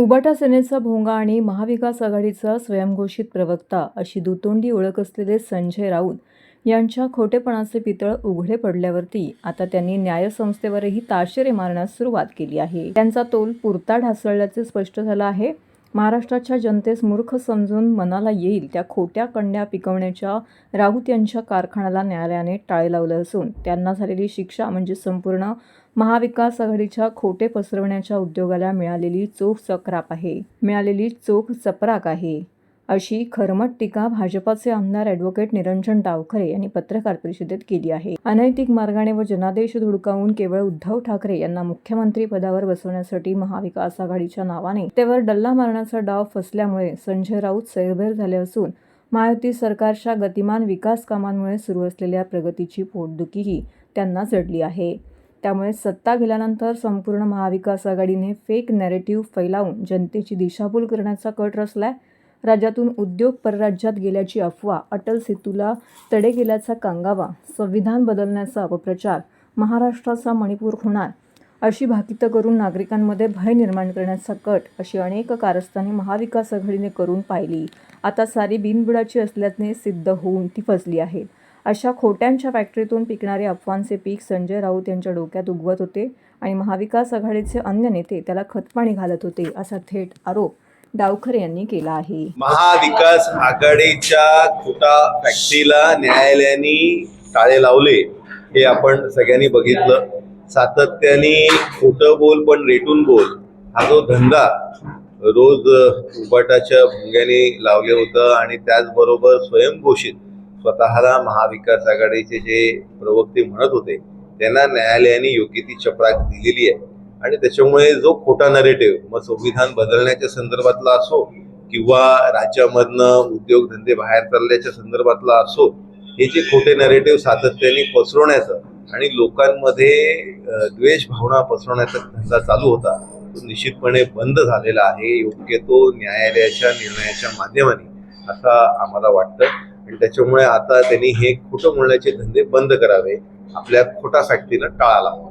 उबाटा सेनेचा भोंगा आणि महाविकास आघाडीचा स्वयंघोषित प्रवक्ता अशी दुतोंडी ओळख असलेले संजय राऊत यांच्या खोटेपणाचे पितळ उघडे पडल्यावरती आता त्यांनी न्यायसंस्थेवरही ताशेरे मारण्यास सुरुवात केली आहे. त्यांचा तोल पुरता ढासळल्याचे स्पष्ट झालं आहे. महाराष्ट्राच्या जनतेस मूर्ख समजून मनाला येईल त्या खोट्या कंड्या पिकवण्याच्या राऊत यांच्या कारखान्याला न्यायालयाने टाळे लावलं असून त्यांना झालेली शिक्षा म्हणजे संपूर्ण महाविकास आघाडीच्या खोटे पसरवण्याच्या उद्योगाला मिळालेली चोख चक्राप आहे. मिळालेली चोख चपराक आहे. अशी खरमट टीका भाजपाचे आमदार ॲडव्होकेट निरंजन डावखरे यांनी पत्रकार परिषदेत केली आहे. अनैतिक मार्गाने व जनादेश धुडकावून केवळ उद्धव ठाकरे यांना मुख्यमंत्री पदावर बसवण्यासाठी महाविकास आघाडीच्या नावाने त्यावर डल्ला मारण्याचा डाव फसल्यामुळे संजय राऊत सैरभैर झाले असून महायुती सरकारच्या गतिमान विकास कामांमुळे सुरू असलेल्या प्रगतीची पोटदुखीही त्यांना जडली आहे. त्यामुळे सत्ता गेल्यानंतर संपूर्ण महाविकास आघाडीने फेक नॅरेटिव्ह फैलावून जनतेची दिशाभूल करण्याचा कट रचलाय. राज्यातून उद्योग परराज्यात गेल्याची अफवा अटल सेतूला तडे गेल्याचा कांगावा संविधान बदलण्याचा अपप्रचार महाराष्ट्राचा मणिपूर होणार अशी भाकितं करून नागरिकांमध्ये भय निर्माण करण्याचा कट अशी अनेक कारस्थाने महाविकास आघाडीने करून पाहिली. आता सारी बिनबुडाची असल्याने सिद्ध होऊन ती फसली आहेत अशा खोट्यांच्या फॅक्टरीतून पिकणारे अफवांचे पीक संजय राऊत यांच्या डोक्यात उगवत होते आणि महाविकास आघाडीचे अन्य नेते त्याला खतपाणी घालत होते असा थेट आरोप डावखर यांनी केला आहे. महाविकास आघाडीच्या खोटा फॅक्टरीला न्यायालयाने टाळे लावले हे आपण सगळ्यांनी बघितलं. सातत्याने खोटं बोल पण रेटून बोल हा जो धंदा रोज उपाटाच्या भुंग्याने लावले होतं आणि त्याचबरोबर स्वयंघोषित स्वतःला महाविकास आघाडीचे जे प्रवक्ते म्हणत होते त्यांना न्यायालयाने योग्य ती चपराक दिलेली आहे. आणि त्याच्यामुळे जो खोटा नरेटिव्ह मग संविधान बदलण्याच्या संदर्भातला असो किंवा राज्यामधनं उद्योगधंदे बाहेर चालल्याच्या संदर्भातला असो हे जे खोटे नरेटिव्ह सातत्याने पसरवण्याचं आणि लोकांमध्ये द्वेष भावना पसरवण्याचा धंदा चालू होता तो निश्चितपणे बंद झालेला आहे. योग्य तो न्यायालयाच्या निर्णयाच्या माध्यमाने असं आम्हाला वाटतं. आणि त्याच्यामुळे आता त्यांनी हे खोटं बोलण्याचे धंदे बंद करावे. आपल्या खोटा फॅक्टरीला टाळा लावा